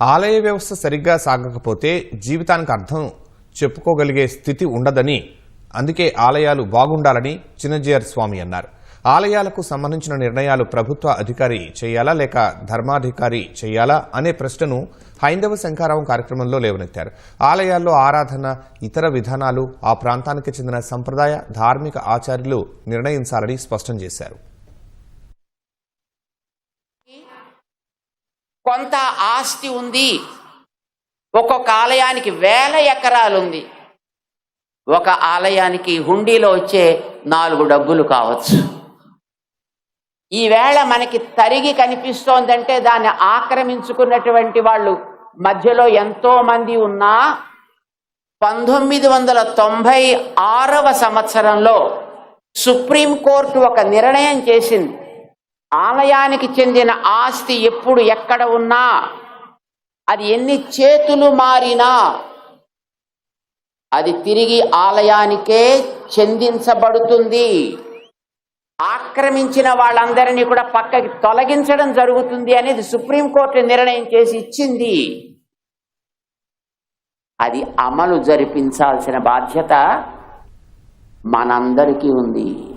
ఆలయ వ్యవస్థ సరిగ్గా సాగకపోతే జీవితానికి అర్థం చెప్పుకోగలిగే స్థితి ఉండదని అందుకే ఆలయాలు బాగుండాలని చిన్నజీయర్ స్వామి అన్నారు. ఆలయాలకు సంబంధించిన నిర్ణయాలు ప్రభుత్వ అధికారి చేయాలా లేక ధర్మాధికారి చేయాలా అనే ప్రశ్నను హైందవ శంఖారావం కార్యక్రమంలో లేవనెత్తారు. ఆలయాల్లో ఆరాధన ఇతర విధానాలు ఆ ప్రాంతానికి చెందిన సంప్రదాయ ధార్మిక ఆచార్యులు నిర్ణయించాలని స్పష్టం చేశారు. కొంత ఆస్తి ఉంది. ఒక్కొక్క ఆలయానికి వేల ఎకరాలు ఉంది ఒక ఆలయానికి హుండీలో వచ్చే నాలుగు డబ్బులు కావచ్చు. ఈవేళ మనకి తరిగి కనిపిస్తోందంటే దాన్ని ఆక్రమించుకున్నటువంటి వాళ్ళు మధ్యలో ఎంతో మంది ఉన్నా పంతొమ్మిది వందల తొంభై ఆరవ సంవత్సరంలో సుప్రీంకోర్టు ఒక నిర్ణయం చేసింది. ఆలయానికి చెందిన ఆస్తి ఎప్పుడు ఎక్కడ ఉన్నా అది ఎన్ని చేతులు మారినా అది తిరిగి ఆలయానికే చెందించబడుతుంది. ఆక్రమించిన వాళ్ళందరినీ కూడా పక్కకి తొలగించడం జరుగుతుంది అనేది సుప్రీంకోర్టు నిర్ణయం చేసి ఇచ్చింది. అది అమలు జరిపించాల్సిన బాధ్యత మనందరికీ ఉంది.